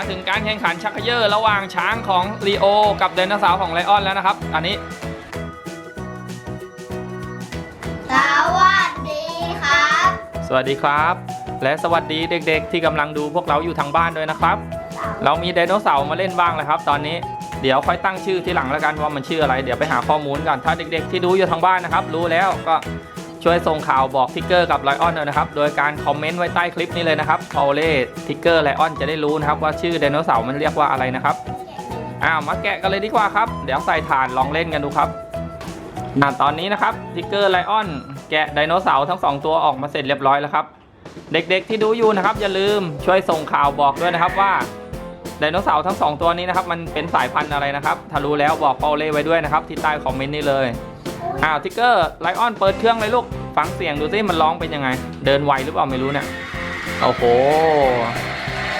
มาถึงการแข่งขันชักเขยอระหว่างช้างของลีโอ กับไดโนเสาร์ของไลออนแล้วนะครับ อันนี้ สวัสดีครับ สวัสดีครับ และสวัสดีเด็กๆ ที่กำลังดูพวกเราอยู่ทางบ้านด้วยนะครับ เรามีไดโนเสาร์มาเล่นบ้างแล้วครับ ตอนนี้เดี๋ยวค่อยตั้งชื่อที่หลังแล้วกันว่ามันชื่ออะไร เดี๋ยวไปหาข้อมูลกันถ้าเด็กๆ ที่ดูอยู่ทางบ้านนะครับ รู้แล้วก็ ช่วยส่งข่าวบอกทิกเกอร์กับไลออนหน่อยนะครับ โดยการคอมเมนต์ไว้ใต้คลิปนี้เลยนะครับพอเล่ทิกเกอร์ไลออนจะได้รู้นะครับว่าชื่อไดโนเสาร์มันเรียกว่าอะไรนะครับอ้าวมาแกะกันเลยดีกว่าครับ เดี๋ยวใส่ฐานลองเล่นกันดูครับอ่าตอนนี้นะครับทิกเกอร์ไลออนแกะไดโนเสาร์ทั้งสองตัวออกมาเสร็จเรียบร้อยแล้วครับ เด็กๆที่ดูอยู่นะครับ อย่าลืมช่วยส่งข่าวบอกด้วยนะครับว่าไดโนเสาร์ทั้งสองตัวนี้นะครับมันเป็นสายพันธุ์อะไรนะครับ ถ้ารู้แล้วบอกเปาเล่ไว้ด้วยนะครับที่ใต้คอมเมนต์นี้เลย อ้าวทิกเกอร์ไลออนเปิดเครื่องเลยลูก ฟังเสียงดูซิมันร้องเป็นยังไง เดินไวหรือเปล่าไม่รู้เนี่ยโอ้โห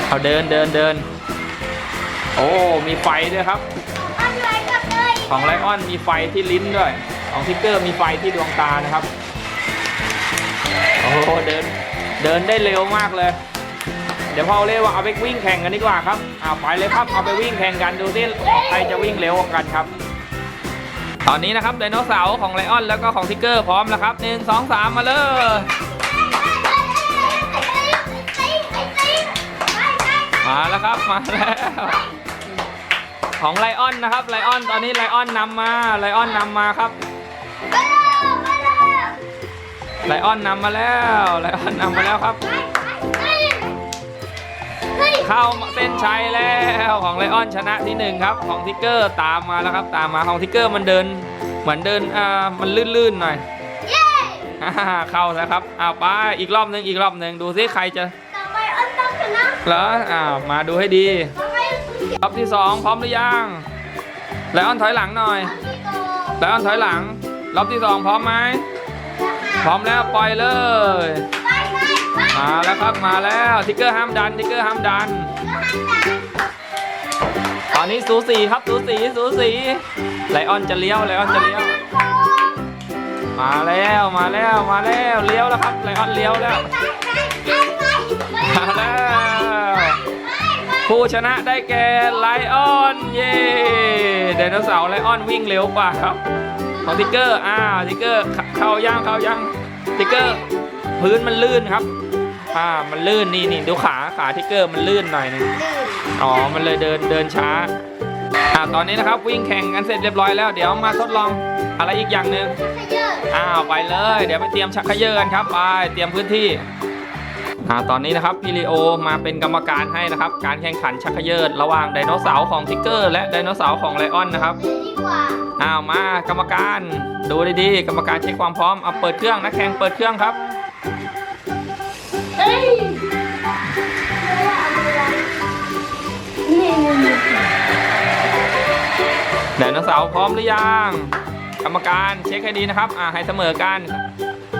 เอาเดินเดินเดิน โอ้มีไฟด้วยครับ ของไลออนมีไฟที่ลิ้นด้วย ของทิกเกอร์มีไฟที่ดวงตานะครับโอ้โหเดินเดินได้เร็วมากเลย เดี๋ยวพ่อเล่ว่าเอาไปวิ่งแข่งกันดีกว่าครับเอาไปเลยครับเอาไปวิ่งแข่งกันดูสิใครจะวิ่งเร็วกันครับ ตอนนี้นะครับไดโนเสาร์ของไลออนแล้วก็ของทิกเกอร์พร้อมแล้วครับหนึ่งสองสามมาเลยมาแล้วครับมาแล้วของไลออนนะครับไลออนตอนนี้ไลออนนำมาไลออนนำมาครับไลออนนำมาแล้วไลออนนำมาแล้วครับ เข้าเส้นชัยแล้วของไลออนชนะที่หนึ่งครับ ของทิกเกอร์ตามมาแล้วครับ ตามมาของทิกเกอร์มันเดิน เหมือนเดินอ่ามันลื่นๆหน่อยอ่าเข้าแล้วครับอ้าวไปอีกรอบหนึ่งอีกรอบหนึ่งดูซิใครจะเหรออ้าวมาดูให้ดีรอบที่สองพร้อมหรือยังไลออนถอยหลังหน่อยไลออนถอยหลังรอบที่สองพร้อมไหมพร้อมแล้วปล่อยเลย มาแล้วครับมาแล้วทิกเกอร์ห้ามดันทิกเกอร์ห้ามดัน ตอนนี้สูสีครับสูสีสูสีไลออนจะเลี้ยวไลออนจะเลี้ยว มาแล้วมาแล้วมาแล้วเลี้ยวแล้วครับไลออนเลี้ยวแล้วมาแล้วผู้ชนะได้แก่ไลออนเย้ไดโนเสาร์ไลออนวิ่งเร็วกว่าครับของทิกเกอร์อ้าทิกเกอร์เข้าย่างเข้าย่างทิกเกอร์พื้นมันลื่นครับ อ่ามันลื่นนี่นี่ดูขาขาทิกเกอร์มันลื่นหน่อยหนึงอ๋อมันเลยเดินเดินช้าอ่าตอนนี้นะครับวิ่งแข่งกันเสร็จเรียบร้อยแล้วเดี๋ยวมาทดลองอะไรอีกอย่างหนึ่งอ้าวไปเลย เดี๋ยวไปเตรียมชักเขยอกันครับไปเตรียมพื้นที่อ่าตอนนี้นะครับพี่ลีโอมาเป็นกรรมการให้นะครับ การแข่งขันชักเขยอระหว่างไดโนเสาร์ของทิกเกอร์และไดโนเสาร์ของไลออนนะครับอ้าวมากรรมการดูดีๆกรรมการเช็คความพร้อมเอาเปิดเครื่องนักแข่งเปิดเครื่องครับ ดโนเสาร์พร้อมหรือยังกรรมการเช็คให้ดีนะครับอ่าให้เสมอกัน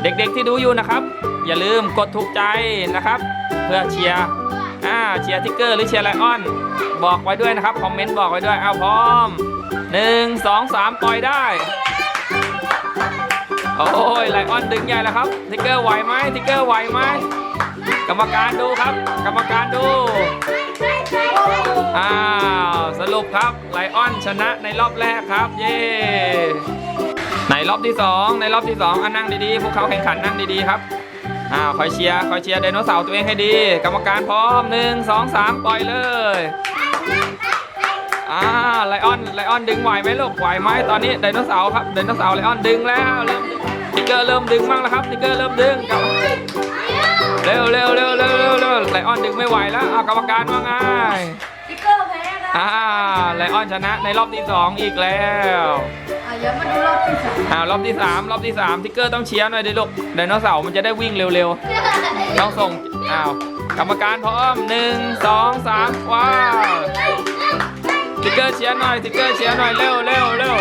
เด็กๆที่ดูอยู่นะครับ อย่าลืมกดถูกใจนะครับ เพื่อเชียร์อ่าเชียร์ทิกเกอร์หรือเชียร์ไลออน บอกไว้ด้วยนะครับคอมเมนต์บอกไว้ด้วยเอาพร้อมหนึ่งสองสามปล่อยได้โอ้ยไลออนดึงใหญ่แล้วครับทิกเกอร์ไหวไหมทิกเกอร์ไหวไหม กรรมการดูครับ กรรมการดูอ้าวสรุปครับไลออนชนะในรอบแรกครับ เย้ในรอบที่ 2 ในรอบที่2อะนั่งดีๆพวกเขาแข่งขันนั่งดีๆครับอ้าวคอยเชียร์คอยเชียร์ไดโนเสาร์ตัวเองให้ดี กรรมการพร้อม1 2 3ปล่อยเลยอ่าไลออนไลออนดึงไหวไหมลูกไหวไหมตอนนี้ไดโนเสาร์ครับไดโนเสาร์ไลออนดึงแล้วเริ่มทิกเกอร์เริ่มดึงบ้างแล้วครับทิกเกอร์เริ่มดึงกับ เร็วเร็วเร็วเร็วเร็วเร็วไลออนดึงไม่ไหวแล้วเอากรรมการว่าไงติ๊กเกอร์แพ้นะอ่าไลออนชนะในรอบที่สองอีกแล้วอะเดี๋ยวมาดูรอบที่สามอ่ารอบที่3รอบที่3ทิกเกอร์ต้องเชียร์หน่อยดิลูกไดโนเสาร์มันจะได้วิ่งเร็วๆต้องส่งอ้าวกรรมการพร้อม1 2 3ว้าวทิกเกอร์เชียร์หน่อยทิกเกอร์เชียร์หน่อยเร็วเร็วเร็ว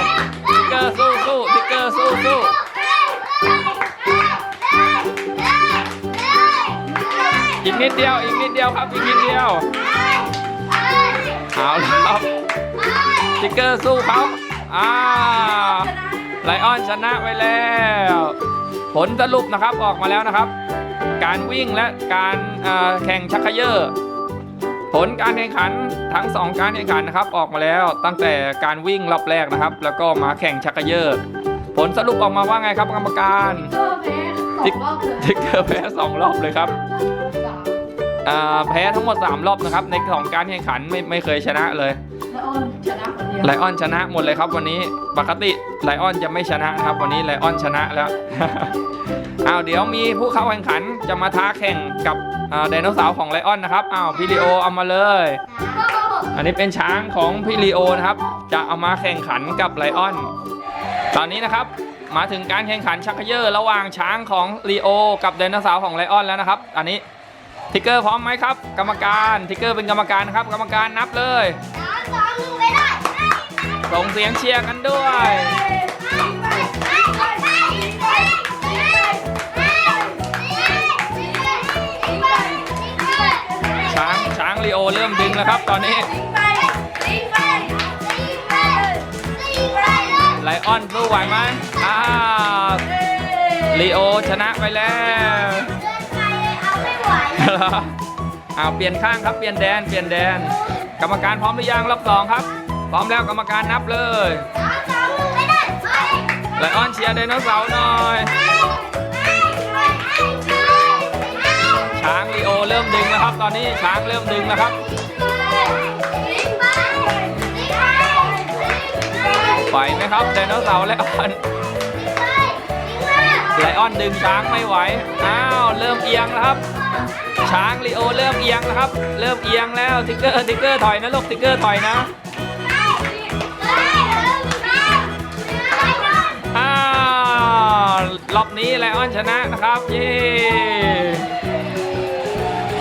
ทิกเกอร์สู้สู้ทิกเกอร์สู้สู้ อีกนิดเดียว อีกนิดเดียวครับ อีกนิดเดียว เอาแล้วครับทิกเกอร์สู้เขาอ่าไลออนชนะไปแล้ว ผลสรุปนะครับออกมาแล้วนะครับ การวิ่งและการแข่งชักเขยอผลการแข่งขันทั้งสองการแข่งขันนะครับออกมาแล้วตั้งแต่การวิ่งรอบแรกนะครับ แล้วก็มาแข่งชักเยอร์ผลสรุปออกมาว่าไงครับกรรมการก็แพ้สองรอบเลยทิกเกอร์แพ้สองรอบเลยครับ แพ้ทั้งหมด 3 รอบนะครับ ในของการแข่งขันไม่ไม่เคยชนะเลยแล้วอ้อนชนะคนเดียวไลออนชนะหมดเลยครับวันนี้ปกติไลออนจะไม่ชนะครับ วันนี้ไลออนชนะแล้วอ้าวเดี๋ยวมีผู้เข้าแข่งขันจะมาท้าแข่งกับอ่าไดโนเสาร์ของไลออนนะครับอ้าวพี่ลีโอเอามาเลย อันนี้เป็นช้างของพี่ลีโอนะครับ จะเอามาแข่งขันกับไลออน ตอนนี้นะครับมาถึงการแข่งขันชักเขยอร์ระหว่างช้างของลีโอ กับไดโนเสาร์ของไลออนแล้วนะครับ อันนี้ ทิกเกอร์พร้อมไหมครับ กรรมการทิกเกอร์เป็นกรรมการครับ กรรมการนับเลยสามสองหนึ่งไปได้ส่งเสียงเชียร์กันด้วยช้างช้างลีโอเริ่มดึงแล้วครับ ตอนนี้ไลออนสู้ไหวไหมอ้าวลีโอชนะไปแล้ว อ้าวเปลี่ยนข้างครับเปลี่ยนแดนเปลี่ยนแดน กรรมการพร้อมหรือยังรอบสองครับ พร้อมแล้วกรรมการนับเลยไลออนเชียร์ไดโนเสาร์หน่อย ช้างลีโอเริ่มดึงแล้วครับ ตอนนี้ช้างเริ่มดึงแล้วครับไหวไหมครับไดโนเสาร์ไลออน ออนดึงช้างไม่ไหว อ้าว เริ่มเอียงแล้วครับ ช้างลีโอเริ่มเอียงแล้วครับ เริ่มเอียงแล้วทิกเกอร์ทิกเกอร์ถอยนะลูกทิกเกอร์ถอยนะ อ้าว รอบนี้ไลออนชนะนะครับ เย้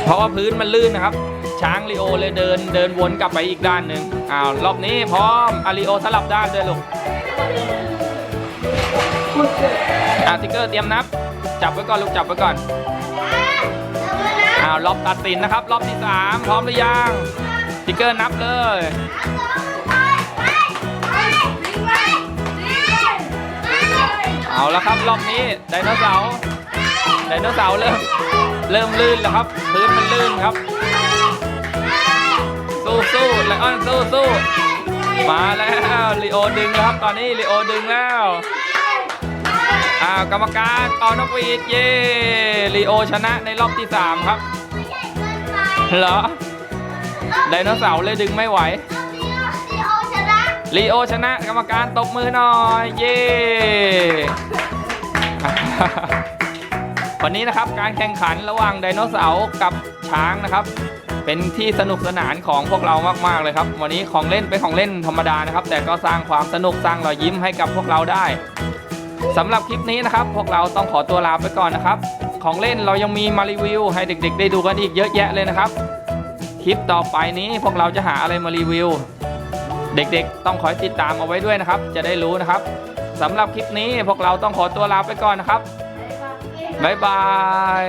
เพราะว่าพื้นมันลื่นนะครับ ช้างลีโอเลยเดินเดินวนกลับไปอีกด้านหนึ่งอ้าว รอบนี้พร้อมอาลีโอสลับด้านด้วยลูก อ่าทิกเกอร์เตรียมนับ จับไว้ก่อนลูกจับไว้ก่อนอ้าวรอบตัดสินนะครับ รอบที่3พร้อมหรือยังทิกเกอร์นับเลยเอาล้วครับรอบนี้ไดโนเสาร์ไดโนเสาร์เริ่มเริ่มลื่นแล้วครับพื้นมันลื่นครับ สู้สู้ไลออนสู้สู้มาแล้วลีโอดึงครับ ตอนนี้ลีโอดึงแล้ว อ้าวกรรมการเป่านกหวีดเย่ลีโอชนะในรอบที่3ครับ เหรอไดโนเสาร์เลยดึงไม่ไหวลีโอชนะกรรมการตบมือหน่อยเย้วันนี้นะครับการแข่งขันระหว่างไดโนเสาร์กับช้างนะครับ เป็นที่สนุกสนานของพวกเรามากๆเลยครับ วันนี้ของเล่นเป็นของเล่นธรรมดานะครับ แต่ก็สร้างความสนุกสร้างรอยยิ้มให้กับพวกเราได้ สำหรับคลิปนี้นะครับ พวกเราต้องขอตัวลาไปก่อนนะครับ ของเล่นเรายังมีมารีวิว ให้เด็ก ๆ ได้ดูกันอีกเยอะแยะเลยนะครับ คลิปต่อไปนี้พวกเราจะหาอะไรมารีวิว เด็กๆ ต้องคอยติดตามเอาไว้ด้วยนะครับ จะได้รู้นะครับสำหรับคลิปนี้พวกเราต้องขอตัวลาไปก่อนนะครับบ๊ายบาย